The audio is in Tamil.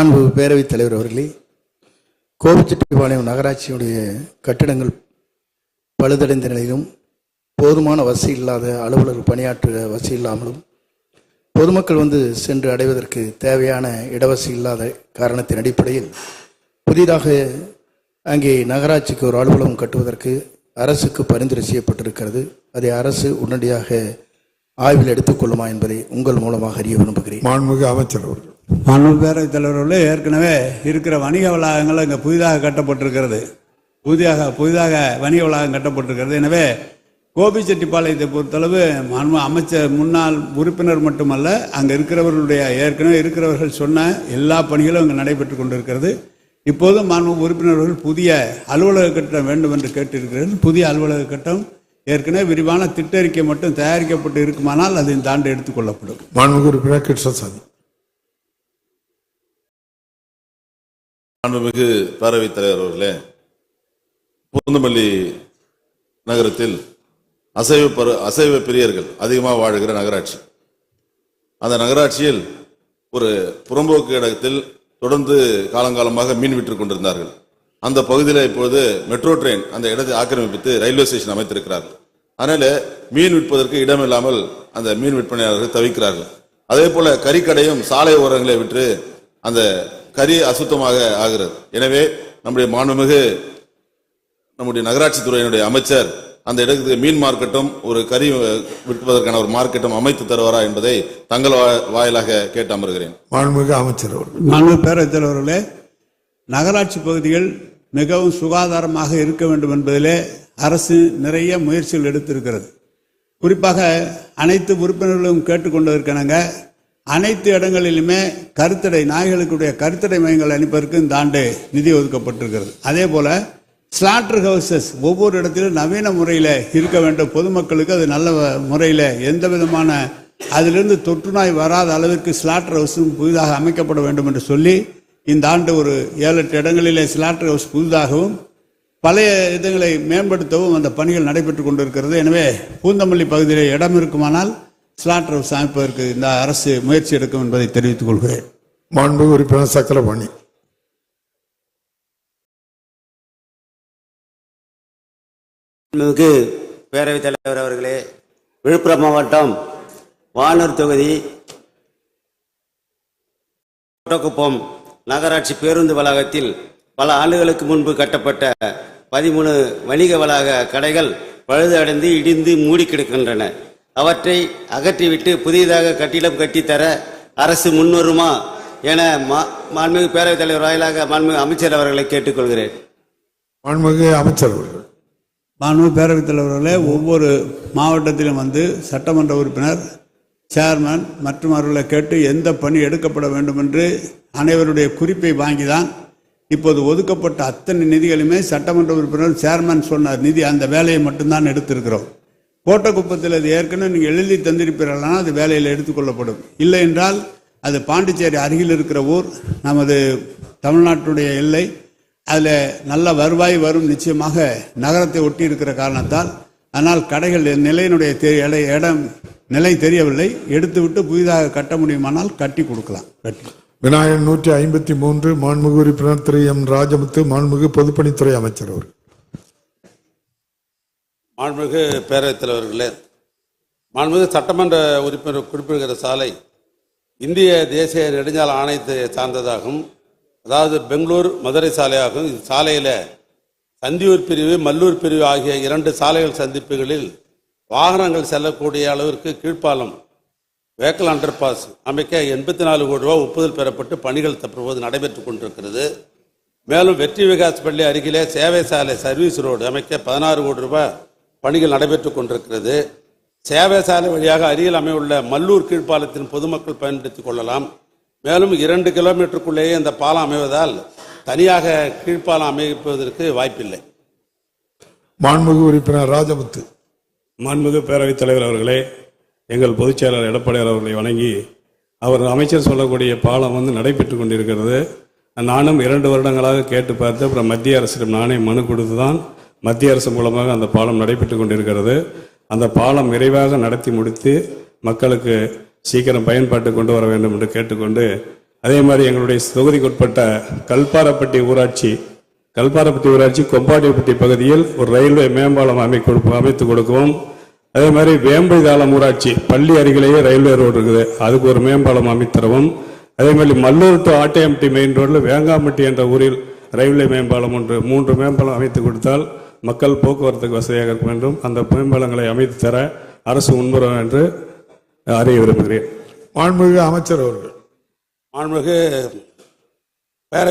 அன்பு பேரவைத் தலைவர் அவர்களே கோபிச்செட்டிப்பாளையம் நகராட்சியுடைய கட்டிடங்கள் பழுதடைந்த நிலையிலும் போதுமான வசதி இல்லாத அலுவலர்கள் பணியாற்ற வசதி இல்லாமலும் பொதுமக்கள் வந்து சென்று அடைவதற்கு தேவையான இடவசதி இல்லாத காரணத்தின் அடிப்படையில் புதிதாக அங்கே நகராட்சிக்கு ஒரு அலுவலகம் கட்டுவதற்கு அரசுக்கு பரிந்துரை செய்யப்பட்டிருக்கிறது. அதை அரசு உடனடியாக ஆய்வில் எடுத்துக்கொள்ளுமா என்பதை உங்கள் மூலமாக அறிய விரும்புகிறேன். மாண்புமிகு அமைச்சர் அவர்கள். மாண்பு பேரவைத் தலைவர்களே ஏற்கனவே இருக்கிற வணிக வளாகங்கள் இங்கே புதிதாக கட்டப்பட்டிருக்கிறது. புதிதாக புதிதாக வணிக வளாகம் கட்டப்பட்டிருக்கிறது. எனவே கோபிச்செட்டிப்பாளையத்தை பொறுத்தளவு மாண்பு அமைச்சர் முன்னாள் உறுப்பினர் மட்டுமல்ல அங்கே இருக்கிறவர்களுடைய ஏற்கனவே இருக்கிறவர்கள் சொன்ன எல்லா பணிகளும் அங்கே நடைபெற்று கொண்டிருக்கிறது. இப்போதும் மாண்பு உறுப்பினர்கள் புதிய அலுவலக கட்டம் வேண்டும் என்று கேட்டிருக்கிறது புதிய அலுவலக கட்டம் ஏற்கனவே விரிவான திட்டறிக்கை மட்டும் தயாரிக்கப்பட்டு இருக்குமானால் அதை தாண்டி எடுத்துக்கொள்ளப்படும் மாண்பு உறுப்பினர் கிருஷ்ணசாமி மாண்புமிகு பேரவைத் தலைவர் அவர்களே பூந்தமல்லி நகரத்தில் அசைவ பரு அசைவ பிரியர்கள் அதிகமாக வாழுகிற நகராட்சி. அந்த நகராட்சியில் ஒரு புறம்போக்கு இடத்தில் தொடர்ந்து காலங்காலமாக மீன் விற்றுக் கொண்டிருந்தார்கள். அந்த பகுதியில் இப்பொழுது மெட்ரோ ட்ரெயின் அந்த இடத்தை ஆக்கிரமிப்பித்து ரயில்வே ஸ்டேஷன் அமைத்திருக்கிறார்கள். அதனால மீன் விற்பதற்கு இடம் இல்லாமல் அந்த மீன் விற்பனையாளர்கள் தவிக்கிறார்கள். அதே போல கறிக்கடையும் சாலை ஓரங்களை விற்று அந்த கறி அசுத்தமாக ஆகிறது. எனவே நம்முடைய மாண்புமிகு நம்முடைய நகராட்சி துறையினுடைய அமைச்சர் அந்த இடத்துக்கு மீன் மார்க்கெட்டும் ஒரு கறி விற்பதற்கான ஒரு மார்க்கெட்டும் அமைத்து தருவாரா என்பதை தங்கள் வாயிலாக கேட்டு அமர்கிறேன். மாண்புமிகு அமைச்சர் அவர்கள். மாண்பு பேரவைத் தலைவர்களே நகராட்சி பகுதிகள் மிகவும் சுகாதாரமாக இருக்க வேண்டும் என்பதிலே அரசு நிறைய முயற்சிகள் எடுத்திருக்கிறது. குறிப்பாக அனைத்து உறுப்பினர்களும் கேட்டுக்கொண்டதற்கெனங்க அனைத்து இடங்களிலுமே கருத்தடை நாய்களுக்குடைய கருத்தடை மையங்கள் அனுப்பதற்கு இந்த ஆண்டு நிதி ஒதுக்கப்பட்டிருக்கிறது. அதே போல ஸ்லாட்டர் ஹவுசஸ் ஒவ்வொரு இடத்திலும் நவீன முறையில் இருக்க வேண்டும். பொதுமக்களுக்கு அது நல்ல முறையில் எந்த விதமான அதிலிருந்து தொற்று நோய் வராத அளவிற்கு ஸ்லாட்டர் ஹவுஸும் புதிதாக அமைக்கப்பட வேண்டும் என்று சொல்லி இந்த ஆண்டு ஒரு ஏழு எட்டு இடங்களிலே ஸ்லாட்டர் ஹவுஸ் புதிதாகவும் பழைய இதுங்களை மேம்படுத்தவும் அந்த பணிகள் நடைபெற்று கொண்டிருக்கிறது. எனவே பூந்தமல்லி பகுதியில் இடம் இருக்குமானால் ஸ்லாட்டர் ஹவுஸ் அமைப்பதற்கு இந்த அரசு முயற்சி எடுக்கும் என்பதை தெரிவித்துக் கொள்கிறேன். மாண்புமிகு உறுப்பினர் சக்கரபாணி பேரவைத் தலைவர் அவர்களே விழுப்புரம் மாவட்டம் வானூர் தொகுதி கோட்டக்குப்பம் நகராட்சி பேருந்து வளாகத்தில் பல ஆண்டுகளுக்கு முன்பு கட்டப்பட்ட பதிமூணு வணிக வளாக கடைகள் பழுதடைந்து இடிந்து மூடி கிடக்கின்றன அவற்றை அகற்றிவிட்டு புதிதாக கட்டிடம் கட்டித்தர அரசு முன்வருமா என மா- மாண்புமிகு பேரவைத் தலைவர் வாயிலாக மாண்புமிகு அமைச்சர் அவர்களை கேட்டுக்கொள்கிறேன். மாண்புமிகு அமைச்சர் அவர்கள். மாண்பு பேரவைத் தலைவர்களே ஒவ்வொரு மாவட்டத்திலும் வந்து சட்டமன்ற உறுப்பினர் சேர்மன் மற்றும் அவர்களை கேட்டு எந்த பணி எடுக்கப்பட வேண்டும் என்று அனைவருடைய குறிப்பை வாங்கிதான் இப்போது ஒதுக்கப்பட்ட அத்தனை நிதிகளுமே சட்டமன்ற உறுப்பினர் சேர்மன் சொன்ன நிதி அந்த வேலையை மட்டும்தான் எடுத்திருக்கிறோம். கோட்டக்குப்பத்தில் அது ஏற்கனவே நீங்கள் எழுதி தந்திருப்பீர்களானால் அது வேலையில் எடுத்துக்கொள்ளப்படும் இல்லை என்றால் அது பாண்டிச்சேரி அருகில் இருக்கிற ஊர் நமது தமிழ்நாட்டுடைய எல்லை அதில் நல்ல வருவாய் வரும் நிச்சயமாக நகரத்தை ஒட்டி இருக்கிற காரணத்தால் ஆனால் கடைகள் நிலையினுடைய தெ- இடம் நிலை தெரியவில்லை. எடுத்துவிட்டு புதிதாக கட்ட முடியுமானால் கட்டி கொடுக்கலாம். கட்டி. விநாயகன் நூற்றி ஐம்பத்தி மூன்று மாண்புகு உறுப்பினர் திரு எம். ராஜமுத்து மாண்புகு பொதுப்பணித்துறை அமைச்சர் அவர்கள் மாண்புமிகு பேரவைத் தலைவர்களே மாண்புமிகு சட்டமன்ற உறுப்பினர் குறிப்பிடுகிற சாலை இந்திய தேசிய நெடுஞ்சாலை ஆணையத்தை சார்ந்ததாகும். அதாவது பெங்களூர் மதுரை சாலையாகும். இந்த சாலையில் சந்தியூர் பிரிவு மல்லூர் பிரிவு ஆகிய இரண்டு சாலைகள் சந்திப்புகளில் வாகனங்கள் செல்லக்கூடிய அளவிற்கு கீழ்ப்பாலம் வேக்கல் அண்டர் பாஸ் அமைக்க எண்பத்தி நாலு கோடி ரூபாய் ஒப்புதல் பெறப்பட்டு பணிகள் தற்போது நடைபெற்றுக் கொண்டிருக்கிறது. மேலும் வெற்றி விகாஸ் பள்ளி அருகிலே சேவை சாலை சர்வீஸ் ரோடு அமைக்க பதினாறு கோடி ரூபாய் பணிகள் நடைபெற்றுக் கொண்டிருக்கிறது. சேவை சாலை வழியாக அருகில் அமையுள்ள மல்லூர் கீழ்ப்பாலத்தின் பொதுமக்கள் பயன்படுத்திக் கொள்ளலாம். மேலும் இரண்டு கிலோமீட்டருக்குள்ளேயே இந்த பாலம் அமைவதால் தனியாக கீழ்ப்பாலம் அமைப்பதற்கு வாய்ப்பில்லை. மாண்புமிகு உறுப்பினர் ராஜமுத்து. மாண்புமிகு பேரவைத் தலைவர் அவர்களே எங்கள் பொதுச் செயலாளர் எடப்பாடியார் அவர்களை வணங்கி அவர் அமைச்சர் சொல்லக்கூடிய பாலம் வந்து நடைபெற்று கொண்டிருக்கிறது. நானும் இரண்டு வருடங்களாக கேட்டு பார்த்து அப்புறம் மத்திய அரசிடம் நானே மனு கொடுத்து தான் மத்திய அரசு மூலமாக அந்த பாலம் நடைபெற்று கொண்டிருக்கிறது. அந்த பாலம் விரைவாக நடத்தி முடித்து மக்களுக்கு சீக்கிரம் பயன்பாட்டு கொண்டு வர வேண்டும் என்று கேட்டுக்கொண்டு அதே மாதிரி எங்களுடைய தொகுதிக்குட்பட்ட கல்பாரப்பட்டி ஊராட்சி கல்பாரப்பட்டி ஊராட்சி கொம்பாடிப்பட்டி பகுதியில் ஒரு ரயில்வே மேம்பாலம் அமை கொடுப்போம் அமைத்து கொடுக்கவும் அதே மாதிரி வேம்பைதாளம் ஊராட்சி பள்ளி அருகிலேயே ரயில்வே ரோடு இருக்குது அதுக்கு ஒரு மேம்பாலம் அமைத்தரவும் அதே மாதிரி மல்லூர் டு ஆட்டையம்பட்டி மெயின் ரோட்டில் வேங்காம்பட்டி என்ற ஊரில் ரயில்வே மேம்பாலம் ஒன்று மூன்று மேம்பாலம் அமைத்து கொடுத்தால் மக்கள் போக்குவரத்துக்கு வசதியாக இருக்கும் என்றும் அந்த மேம்பாலங்களை அமைத்து தர அரசு முன்வரும் என்று அறிய விரும்புகிறேன். மாண்புமிகு அமைச்சர் அவர்கள். மாண்புமிகு பேரவை